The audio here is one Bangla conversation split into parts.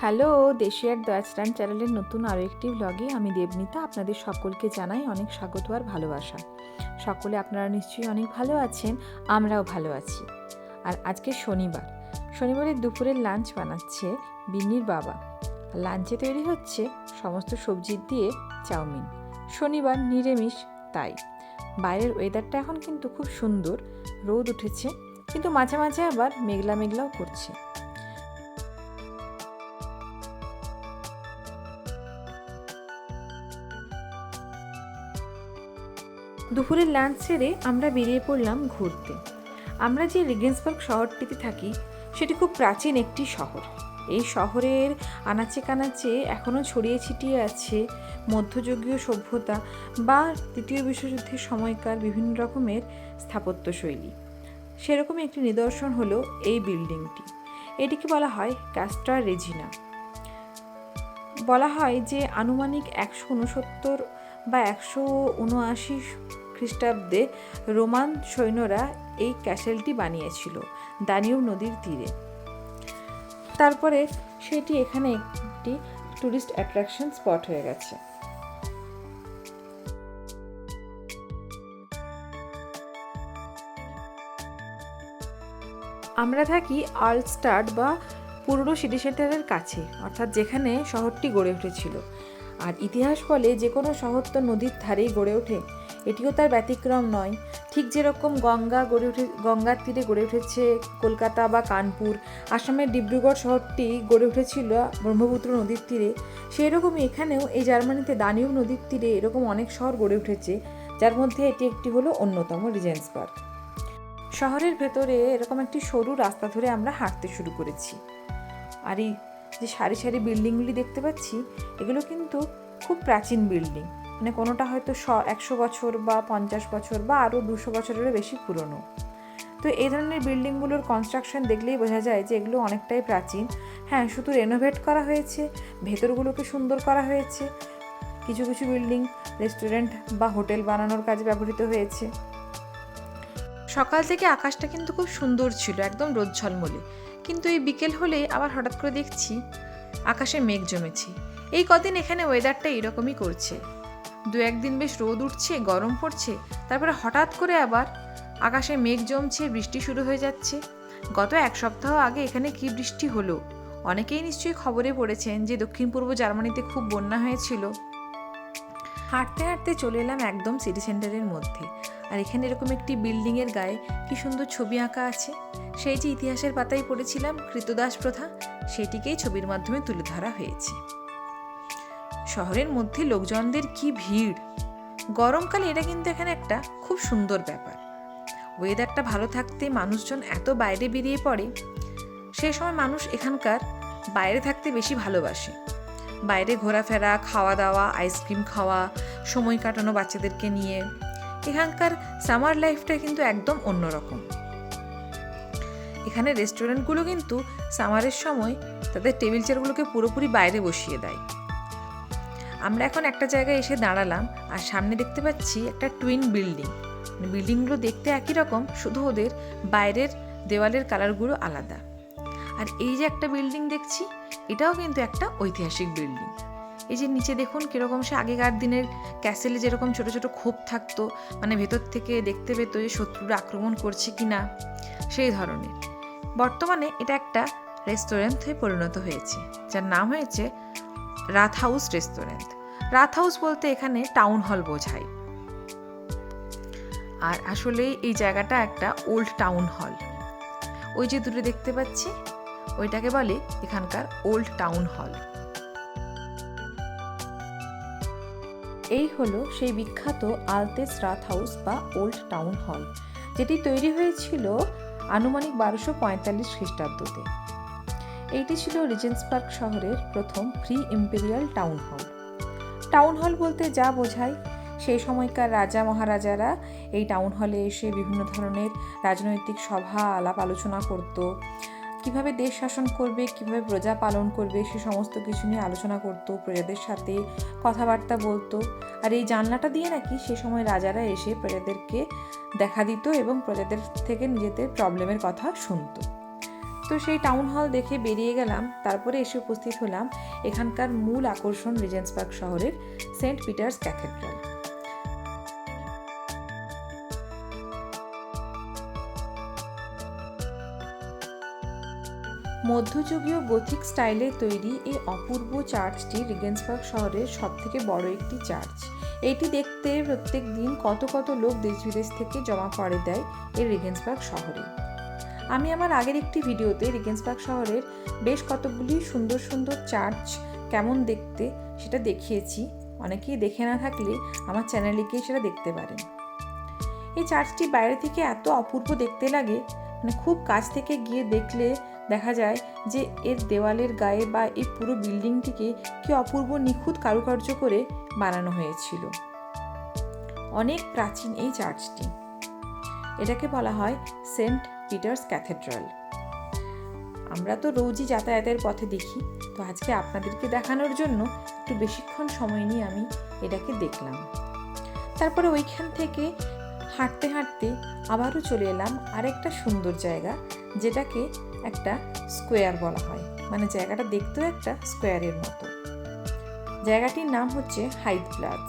হ্যালো দেশিয়ার দয়াচরান চ্যানেলের নতুন আরও একটি ব্লগে আমি দেবনীতা। আপনাদের সকলকে জানাই অনেক স্বাগত আর ভালোবাসা। সকলে আপনারা নিশ্চয়ই অনেক ভালো আছেন, আমরাও ভালো আছি। আর আজকে শনিবার। শনিবারের দুপুরের লাঞ্চ বানাচ্ছে বিন্নির বাবা। লাঞ্চে তৈরি হচ্ছে সমস্ত সবজি দিয়ে চাউমিন। শনিবার নিরামিষ, তাই। বাইরের ওয়েদারটা এখন কিন্তু খুব সুন্দর। রোদ উঠেছে, কিন্তু মাঝে মাঝে আবার মেঘলা মেঘলাও করছে। দুপুরের লাঞ্চ সেরে আমরা বেরিয়ে পড়লাম ঘুরতে। আমরা যে রিগেন্সবার্গ শহরটিতে থাকি, সেটি খুব প্রাচীন একটি শহর। এই শহরের আনাচে কানাচে এখনও ছড়িয়ে ছিটিয়ে আছে মধ্যযুগীয় সভ্যতা বা তৃতীয় বিশ্বযুদ্ধের সময়কার বিভিন্ন রকমের স্থাপত্যশৈলী। সেরকম একটি নিদর্শন হলো এই বিল্ডিংটি। এটিকে বলা হয় ক্যাস্ট্রা রেজিনা বলা হয় যে আনুমানিক একশো উনসত্তর বা একশো উনআশি খ্রিস্টাব্দে রোমান সৈন্যরা এই ক্যাসেলটি বানিয়েছিল দানিউব নদীর তীরে। তারপরে সেটি এখানে একটি ট্যুরিস্ট অ্যাট্রাকশন স্পট হয়ে গেছে। আমরা থাকি আর্লস্টাড বা পুরনো সিটি সেন্টারের কাছে, অর্থাৎ যেখানে শহরটি গড়ে উঠেছিল। আর ইতিহাস বলে যে কোনো শহর তো নদীর ধারেই গড়ে ওঠে, এটিও তার ব্যতিক্রম নয়। ঠিক যেরকম গঙ্গা গড়ে উঠে, গঙ্গার তীরে গড়ে উঠেছে কলকাতা বা কানপুর, আসামের ডিব্রুগড় শহরটি গড়ে উঠেছিল ব্রহ্মপুত্র নদীর তীরে সেই রকমই এখানেও এই জার্মানিতে দানিউব নদীর তীরে এরকম অনেক শহর গড়ে উঠেছে, যার মধ্যে এটি একটি হলো অন্যতম রিজেন্সবার্গ শহরের ভেতরে এরকম একটি সরু রাস্তা ধরে আমরা হাঁটতে শুরু করেছি। আর এই যে সারি সারি বিল্ডিংগুলি দেখতে পাচ্ছি, এগুলো কিন্তু খুব প্রাচীন বিল্ডিং। মানে কোনোটা হয়তো শ, একশো বছর বা পঞ্চাশ বছর বা আরও দুশো বছরেরও বেশি পুরনো। তো এই ধরনের বিল্ডিংগুলোর কনস্ট্রাকশন দেখলেই বোঝা যায় যে এগুলো অনেকটাই প্রাচীন। হ্যাঁ শুধু রেনোভেট করা হয়েছে, ভেতরগুলোকে সুন্দর করা হয়েছে। কিছু কিছু বিল্ডিং রেস্টুরেন্ট বা হোটেল বানানোর কাজে ব্যবহৃত হয়েছে। সকাল থেকে আকাশটা কিন্তু খুব সুন্দর ছিল, একদম রোদ ঝলমলে কিন্তু এই বিকেল হলে আবার হঠাৎ করে দেখছি আকাশে মেঘ জমেছে। এই কদিন এখানে ওয়েদারটা এরকমই করছে। দু একদিন বেশ রোদ উঠছে, গরম পড়ছে, তারপরে হঠাৎ করে আবার আকাশে মেঘ জমছে, বৃষ্টি শুরু হয়ে যাচ্ছে। গত এক সপ্তাহ আগে এখানে কি বৃষ্টি হলো? অনেকেই নিশ্চয়ই খবরে পড়েছেন যে দক্ষিণ পূর্ব জার্মানিতে খুব বন্যা হয়েছিল। হাঁটতে হাঁটতে চলে এলাম একদম সিটি সেন্টারের মধ্যে। আর এখানে এরকম একটি বিল্ডিংয়ের গায়ে কি সুন্দর ছবি আঁকা আছে। সেই যে ইতিহাসের পাতায় পড়েছিলাম কৃতদাস প্রথা, সেটিকেই ছবির মাধ্যমে তুলে ধরা হয়েছে। শহরের মধ্যে লোকজনদের কি ভিড়? গরমকালে এটা কিন্তু এখানে একটা খুব সুন্দর ব্যাপার। ওয়েদারটা ভালো থাকতে মানুষজন এত বাইরে বেরিয়ে পড়ে সেই সময় মানুষ এখানকার বাইরে থাকতে বেশি ভালোবাসে। বাইরে ঘোরাফেরা খাওয়া দাওয়া আইসক্রিম খাওয়া, সময় কাটানো বাচ্চাদেরকে নিয়ে এখানকার সামার লাইফটা কিন্তু একদম অন্যরকম এখানে রেস্টুরেন্টগুলো কিন্তু সামারের সময় তাদের টেবিল চেয়ারগুলোকে পুরোপুরি বাইরে বসিয়ে দেয়। আমরা এখন একটা জায়গায় এসে দাঁড়ালাম আর সামনে দেখতে পাচ্ছি একটা টুইন বিল্ডিং। বিল্ডিংগুলো দেখতে একই রকম, শুধু ওদের বাইরের দেওয়ালের কালারগুলো আলাদা। আর এই যে একটা বিল্ডিং দেখছি, এটাও কিন্তু একটা ঐতিহাসিক বিল্ডিং। এই যে নিচে দেখুন কীরকম সে আগেকার দিনের ক্যাসেলে যেরকম ছোট ছোট খোপ থাকতো মানে ভেতর থেকে দেখতে পেতো যে শত্রুরা আক্রমণ করছে কি না সেই ধরনের। বর্তমানে এটা একটা রেস্টুরেন্ট হয়ে পরিণত হয়েছে, যার নাম হয়েছে Rathaus restaurant Rathaus বলতে এখানে টাউন হল বোঝায়। আর আসলে এই জায়গাটা একটা ওল্ড টাউন হল ওই যে দূরে দেখতে পাচ্ছি, ওইটাকে বলে এখানকার ওল্ড টাউন হল এই হলো সেই বিখ্যাত আলতেস রাথ হাউস বা ওল্ড টাউন হল, যেটি তৈরি হয়েছিল আনুমানিক বারোশো পঁয়তাল্লিশ খ্রিস্টাব্দতে। এইটি ছিল রিজেন্স পার্ক শহরের প্রথম pre imperial town hall. Town hall বলতে যা বোঝায়, সেই সময়কার রাজা মহারাজারা এই টাউন হলে এসে বিভিন্ন ধরনের রাজনৈতিক সভা, আলাপ আলোচনা করত। কীভাবে দেশ শাসন করবে, কীভাবে প্রজা পালন করবে, সে সমস্ত কিছু নিয়ে আলোচনা করত, প্রজাদের সাথে কথাবার্তা বলতো। আর এই জানলাটা দিয়ে নাকি সে সময় রাজারা এসে প্রজাদেরকে দেখা দিত এবং প্রজাদের থেকে নিজেদের প্রবলেমের কথা শুনতো। তো সেই টাউন হল দেখে বেরিয়ে গেলাম, তারপরে এসে উপস্থিত হলাম এখানকার মূল আকর্ষণ রিজেন্স পার্ক শহরের সেন্ট পিটার্স ক্যাথেড্রাল মধ্যযুগীয় গথিক স্টাইলে তৈরি এই অপূর্ব চার্চটি রিগেন্সবার্গ শহরের সবথেকে বড় একটি চার্চ। এটি দেখতে প্রত্যেক দিন কত কত লোক দেশ বিদেশ থেকে জমা পড়ে দেয় এই রিগেন্সবার্গ শহরে। আমি আমার আগের একটি ভিডিওতে রিগেন্সবার্গ শহরের বেশ কতগুলি সুন্দর সুন্দর চার্চ কেমন দেখতে সেটা দেখিয়েছি। অনেকেই দেখে না থাকলে আমার চ্যানেলে গিয়ে সেটা দেখতে পারেন। এই চার্চটি বাইরে থেকে এত অপূর্ব দেখতে লাগে মানে খুব কাছ থেকে গিয়ে দেখলে দেখা যায় যে এর দেওয়ালের গায়ে বা এই পুরো বিল্ডিংটিকে কি অপূর্ব নিখুঁত কারুকার্য করে বানানো হয়েছিল। অনেক প্রাচীন এই চার্চটি। এটাকে বলা হয় সেন্ট পিটার্স ক্যাথেড্রাল। আমরা তো রোজই যাতায়াতের পথে দেখি, তো আজকে আপনাদেরকে দেখানোর জন্য একটু বেশিক্ষণ সময় নিয়ে আমি এটাকে দেখলাম। তারপরে ওইখান থেকে হাঁটতে হাঁটতে আবারও চলে এলাম আরেকটা সুন্দর জায়গা, যেটাকে একটা স্কোয়ার বলা হয়। মানে জায়গাটা দেখতেও একটা স্কোয়ারের মতো। জায়গাটির নাম হচ্ছে হাইট প্লাজ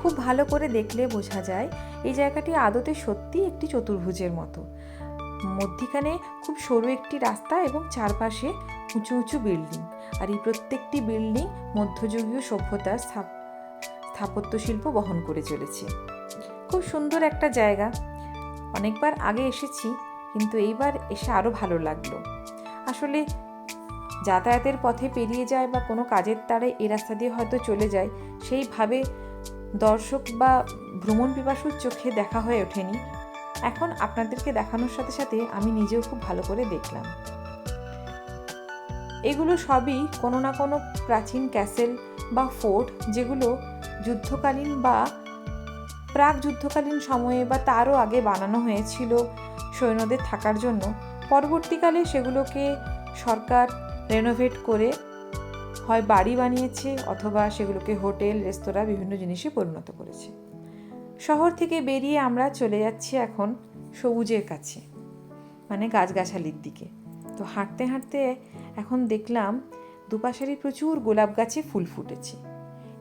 খুব ভালো করে দেখলে বোঝা যায়, এই জায়গাটি আদতে সত্যি একটি চতুর্ভুজের মতো। মধ্যিখানে খুব সরু একটি রাস্তা এবং চারপাশে উঁচু উঁচু বিল্ডিং। আর এই প্রত্যেকটি বিল্ডিং মধ্যযুগীয় সভ্যতার স্থাপত্য শিল্প বহন করে চলেছে। খুব সুন্দর একটা জায়গা। অনেকবার আগে এসেছি, কিন্তু এইবার এসে আরও ভালো লাগল। আসলে যাতায়াতের পথে পেরিয়ে যায় বা কোনো কাজের তারে এ রাস্তা দিয়ে হয়তো চলে যায়, সেইভাবে দর্শক বা ভ্রমণ পিপাসুর চোখে দেখা হয়ে ওঠেনি। এখন আপনাদেরকে দেখানোর সাথে সাথে আমি নিজেও খুব ভালো করে দেখলাম। এগুলো সবই কোনো না কোনো প্রাচীন ক্যাসেল বা ফোর্ট যেগুলো যুদ্ধকালীন বা প্রাক যুদ্ধকালীন সময়ে বা তারও আগে বানানো হয়েছিল সৈন্যদের থাকার জন্য, পরবর্তীকালে সেগুলোকে সরকার রেনোভেট করে হয় বাড়ি বানিয়েছে অথবা সেগুলোকে হোটেল, রেস্তোরাঁ, বিভিন্ন জিনিসে পরিণত করেছে। শহর থেকে বেরিয়ে আমরা চলে যাচ্ছি এখন সবুজের কাছে মানে গাছগাছালির দিকে। তো হাঁটতে হাঁটতে এখন দেখলাম দুপাশারি প্রচুর গোলাপ গাছে ফুল ফুটেছে।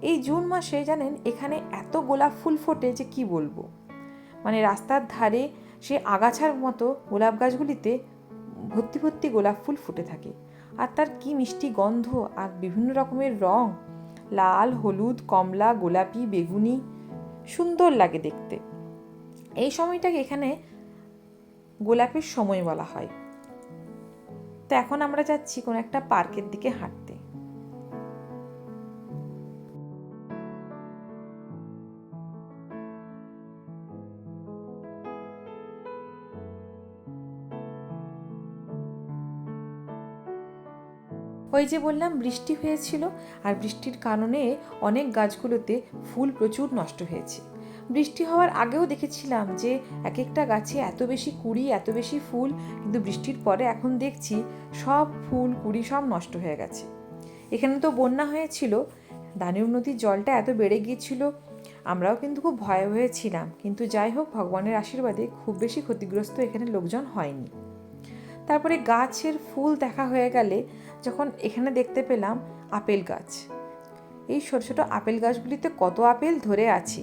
এই জুন মাসে জানেন এখানে এত গোলাপ ফুল ফোটে যে কি বলব? মানে রাস্তার ধারে সে আগাছার মতো গোলাপ গাছগুলিতে ভর্তি ভর্তি গোলাপ ফুল ফুটে থাকে। আর তার কি মিষ্টি গন্ধ আর বিভিন্ন রকমের রং? লাল, হলুদ, কমলা, গোলাপি, বেগুনি, সুন্দর লাগে দেখতে। এই সময়টাকে এখানে গোলাপের সময় বলা হয়। তো এখন আমরা যাচ্ছি কোনো একটা পার্কের দিকে হাঁটতে। ওই যে বললাম, বৃষ্টি হয়েছিল আর বৃষ্টির কারণে অনেক গাছগুলোতে ফুল প্রচুর নষ্ট হয়েছে। বৃষ্টি হওয়ার আগেও দেখেছিলাম যে এক একটা গাছে এত বেশি কুড়ি, এত বেশি ফুল, কিন্তু বৃষ্টির পরে এখন দেখছি সব ফুল, কুড়ি সব নষ্ট হয়ে গেছে। এখানে তো বন্যা হয়েছিল দানিব নদীর জলটা এত বেড়ে গিয়েছিল, আমরাও কিন্তু খুব ভয়ে ভয়ে ছিলাম কিন্তু যাই হোক, ভগবানের আশীর্বাদে খুব বেশি ক্ষতিগ্রস্ত এখানে লোকজন হয়নি। তারপরে গাছের ফুল দেখা হয়ে গেলে যখন এখানে দেখতে পেলাম আপেল গাছ। এই ছোটো ছোটো আপেল গাছগুলিতে কত আপেল ধরে আছে।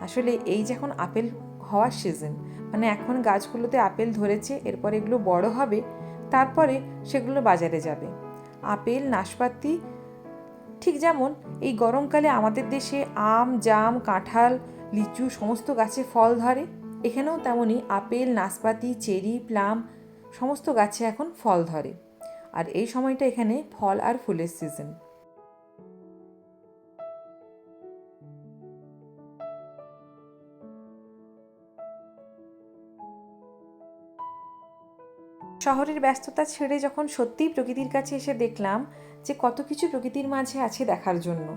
আসলে এই যখন আপেল হওয়ার সিজন মানে এখন গাছগুলোতে আপেল ধরেছে, এরপর এগুলো বড় হবে, তারপরে সেগুলো বাজারে যাবে। আপেল, নাশপাতি, ঠিক যেমন এই গরমকালে আমাদের দেশে আম, জাম, কাঁঠাল, লিচু সমস্ত গাছে ফল ধরে, এখানেও তেমনই আপেল, নাশপাতি, চেরি, প্লাম সমস্ত গাছে এখন ফল ধরে। আর এই সময়টা এখানে ফল আর ফুলের সিজন শহরের ব্যস্ততা ছেড়ে যখন সত্যিই প্রকৃতির কাছে এসে দেখলাম যে কত কিছু প্রকৃতির মাঝে আছে দেখার জন্য।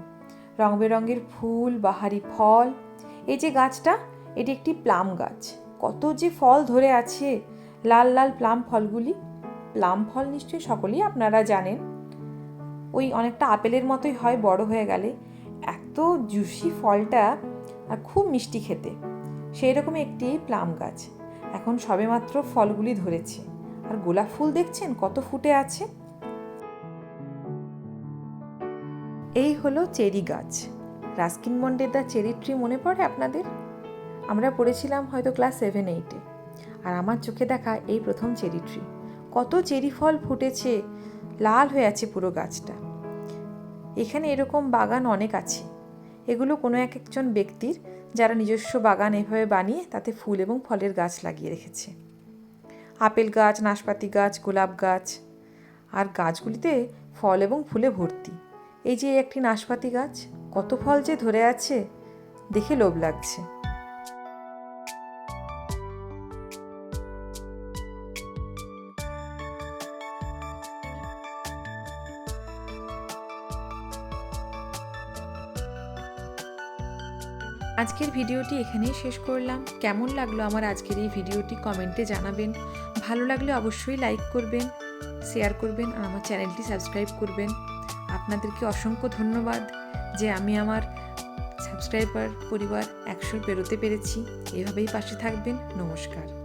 রং বেরঙের ফুল, বাহারি ফল, এই যে গাছটা, এটি একটি প্লাম গাছ। কত যে ফল ধরে আছে লাল লাল প্লাম ফলগুলি, প্লাম ফল নিশ্চয়ই সকলেই আপনারা জানেন। ওই অনেকটা আপেলের মতোই হয়, বড় হয়ে গেলে। এত জুসি ফলটা আর খুব মিষ্টি খেতে। সেই রকম একটি প্লাম গাছ। এখন সবেমাত্র ফলগুলি ধরেছে। আর গোলাপ ফুল দেখছেন? কত ফুটে আছে? এই হলো চেরি গাছ। রাস্কিন মন্ডের দ্য চেরি ট্রি মনে পড়ে আপনাদের? আমরা পড়েছিলাম হয়তো ক্লাস সেভেন, এইটে। আর আমার চোখে দেখা এই প্রথম চেরি ট্রি কত চেরি ফল ফুটেছে, লাল হয়ে আছে পুরো গাছটা। এখানে এরকম বাগান অনেক আছে। এগুলো কোনো এক একজন ব্যক্তির যারা নিজস্ব বাগান এভাবে বানিয়ে তাতে ফুল এবং ফলের গাছ লাগিয়ে রেখেছে। আপেল গাছ, নাশপাতি গাছ, গোলাপ গাছ। আর গাছগুলিতে ফল এবং ফুলে ভর্তি। এই যে একটি নাশপাতি গাছ, কত ফল যে ধরে আছে, দেখে লোভ লাগছে। আজকের ভিডিওটি এখানেই শেষ করলাম। কেমন লাগল আমার আজকের এই ভিডিওটি কমেন্টে জানাবেন। ভালো লাগলে অবশ্যই লাইক করবেন, শেয়ার করবেন আর আমার চ্যানেলটি সাবস্ক্রাইব করবেন। আপনাদেরকে অসংখ্য ধন্যবাদ যে আমি আমার সাবস্ক্রাইবার পরিবার একশো পেরোতে পেরেছি। এভাবেই পাশে থাকবেন। নমস্কার।